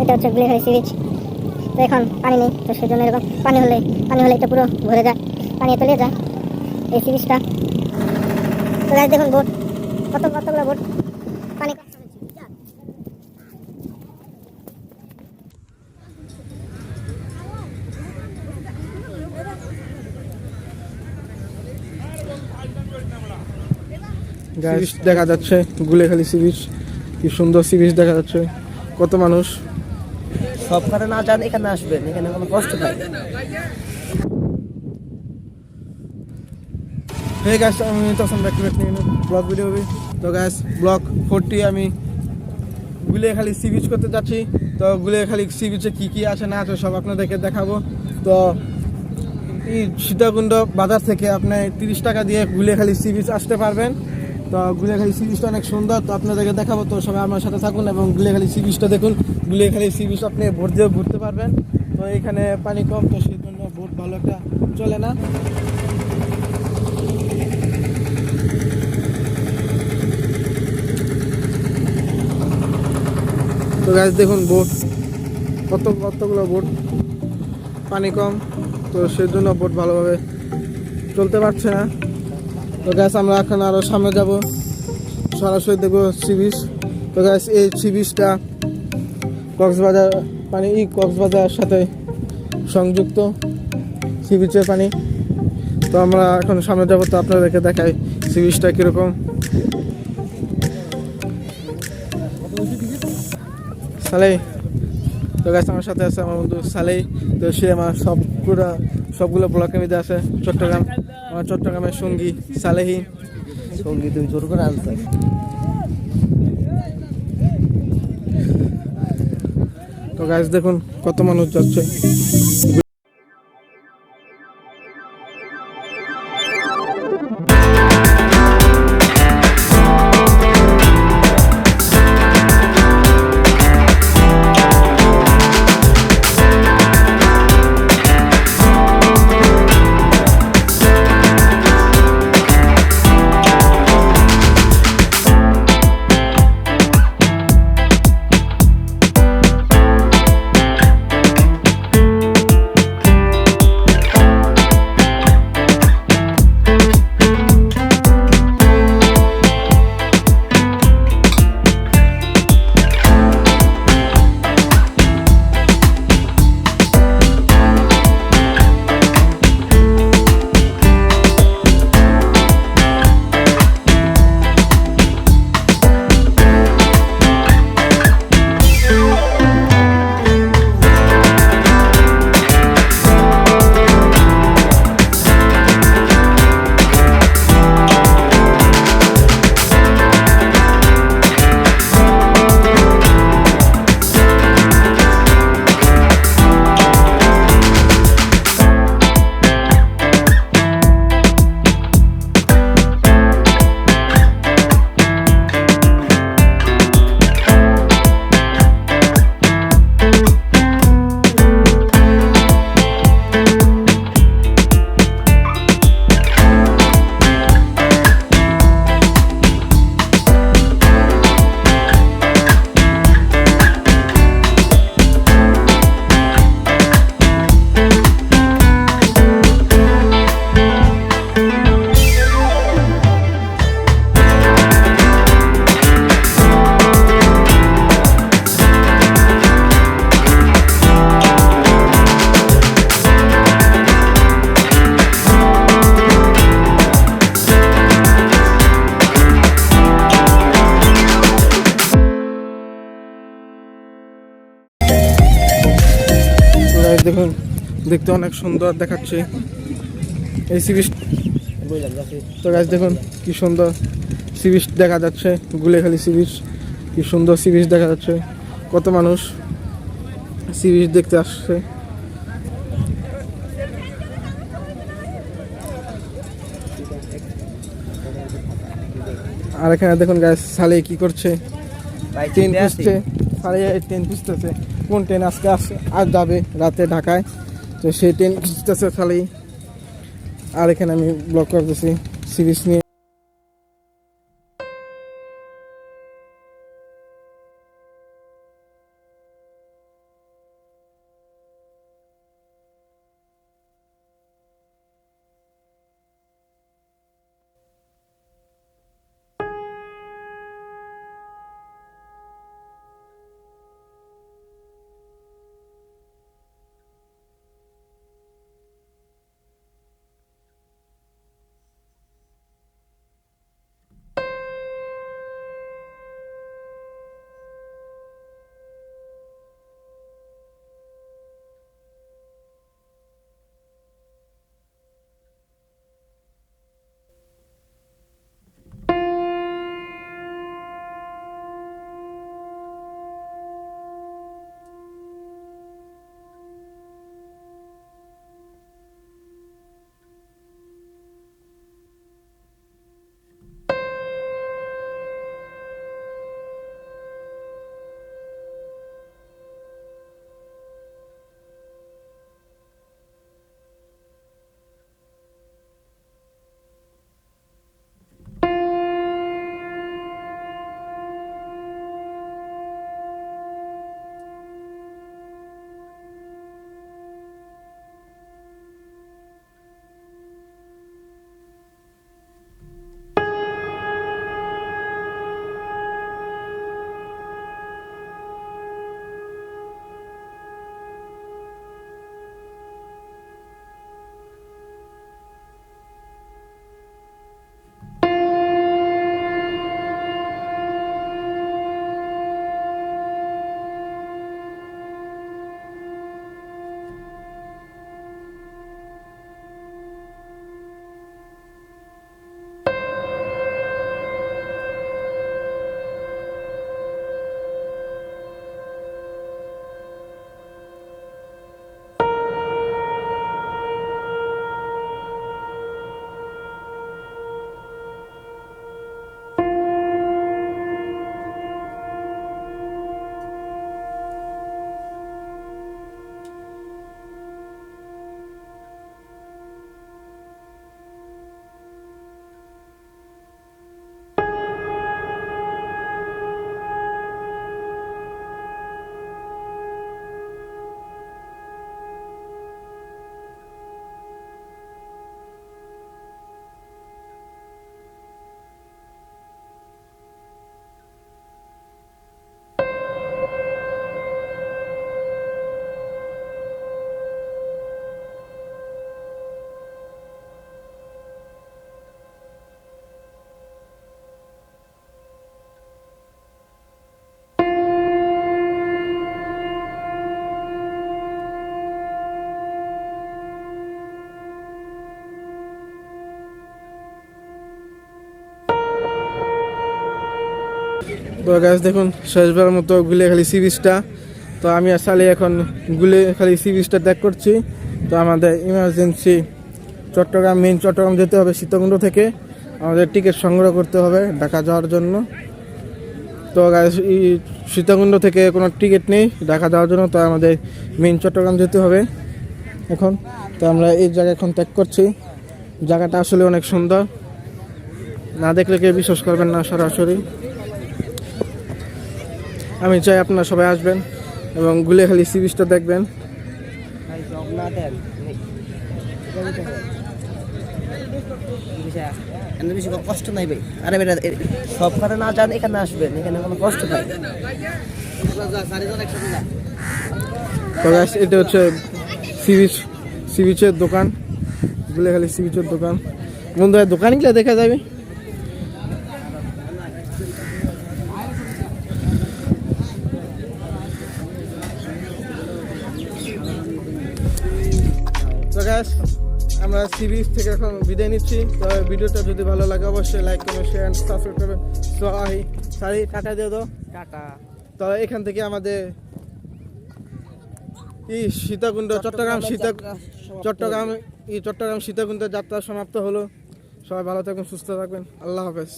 এটা হচ্ছে গুলিখালি C beach তো এখন পানি নেই, তো সেই জন্য এরকম পানি হলে পানি হলে এটা পুরো ভরে যায়। পানি তলিয়ে যায় এই সি বিচটা তো গাছ দেখুন বোট কত কতগুলো বোট পানি দেখা যাচ্ছে গুলেখালি সি বিচ কি সুন্দর সি দেখা যাচ্ছে। কত মানুষ। সব কারণে না জান এখানে আসবেন, এখানে কোনো কষ্ট নাই। হে গাছ আমি তখন ব্যাক টু নিয়ে ব্লগ ভিডিও তো গাছ ব্লগ ফোরটি আমি গুলিয়াখালী সি বিচ করতে যাচ্ছি। তো গুলিয়াখালী সি বিচে কী কী আছে না আছে সব আপনাদেরকে দেখাবো। তো এই সীতাকুণ্ড বাজার থেকে আপনি তিরিশ টাকা দিয়ে গুলিয়াখালী সি বিচ আসতে পারবেন। তো গুলিয়াখালী সি বিচটা অনেক সুন্দর, তো আপনাদেরকে দেখাবো। তো সবাই আমার সাথে থাকুন এবং গুলিয়াখালী সি বিচটা দেখুন। গুলিয়াখালী সি বিচ আপনি ভোট দিয়ে ঘুরতে পারবেন। তো এখানে পানি কম, তো সেই জন্য ভোট ভালো একটা চলে না। তো গাছ দেখুন বোট কত, কতগুলো বোট পানি কম, তো সেজন্য বোট ভালোভাবে চলতে পারছে না। তো গ্যাস আমরা এখন আরও সামনে যাব। সরাসরি দেখব সি বিচ তো গ্যাস এই সি বিচটা কক্সবাজার পানি ই কক্সবাজার সাথে সংযুক্ত সি বিচের পানি। তো আমরা এখন সামনে যাব, তো আপনাদেরকে দেখাই সি বিচটা কীরকম। সালেই। তো গাছ আমার সাথে আছে আমার বন্ধু সালেই। তো সে আমার সব সবগুলো ব্লকের মধ্যে আছে, চট্টগ্রাম। আমার চট্টগ্রামের সঙ্গী সালেহীন সঙ্গী তুমি জোর করে আনতে তো গাছ দেখুন কত মানুষ যাচ্ছে। দেখুন দেখতে অনেক সুন্দর দেখাচ্ছে। এই সি বিচ তো গাছ দেখুন কি সুন্দর সি বিচ দেখা যাচ্ছে গুলেখালি সি বিচ কি সুন্দর সি বিচ দেখা যাচ্ছে। কত মানুষ সি বিচ দেখতে আসছে। আর এখানে দেখুন গাছ সালে কি করছে? ট্রেন। খুঁজছে সালে ট্রেন খুঁজতেছে কোন ট্রেন আজকে আর যাবে রাতে ঢাকায়। তো সেই ট্রেন খুঁজতেছে খালি। আর এখানে আমি ব্লক করতেছি সিরিজ নিয়ে। তো গ্যাস দেখুন শেষবার মতো গুলিয়াখালী সি বিচটা তো আমি আসলে এখন গুলিয়াখালী সি বিচটা ত্যাগ করছি। তো আমাদের ইমার্জেন্সি চট্টগ্রাম মেন চট্টগ্রাম যেতে হবে সীতাকুণ্ড থেকে। আমাদের টিকিট সংগ্রহ করতে হবে ঢাকা যাওয়ার জন্য। তো সীতাকুণ্ড থেকে কোনো টিকিট নেই, ঢাকা যাওয়ার জন্য তো আমাদের মেন চট্টগ্রাম যেতে হবে। এখন, তো আমরা এই জায়গা এখন ত্যাগ করছি। জায়গাটা আসলে অনেক সুন্দর। না দেখলে কেউ বিশ্বাস করবেন না সরাসরি। আমি চাই আপনারা সবাই আসবেন এবং গুলিয়াখালী সি বিচটা দেখবেন। বেশি কষ্ট নাই ভাই আরে বেটা সব কারে না যান এখানে আসবেন এখানে কোনো কষ্ট নাই এটা হচ্ছে সি বিচ সি বিচের দোকান গুলিয়াখালী সি বিচের দোকান। বন্ধুরা, দোকানগুলো দেখা যাবে। সি বিচ থেকে এখন বিদায় নিচ্ছি। তো ভিডিওটা যদি ভালো লাগে অবশ্যই লাইক করবেন শেয়ার সাবস্ক্রাইব করবেন। তো আহি সারি টাটা দিয়ে দাও। টাটা। তো এখান থেকে আমাদের ই সীতাকুণ্ড চট্টগ্রাম সীতা চট্টগ্রাম এই চট্টগ্রাম সীতাকুণ্ড যাত্রা সমাপ্ত হলো। সবাই ভালো থাকবেন সুস্থ থাকবেন আল্লাহ হাফেজ।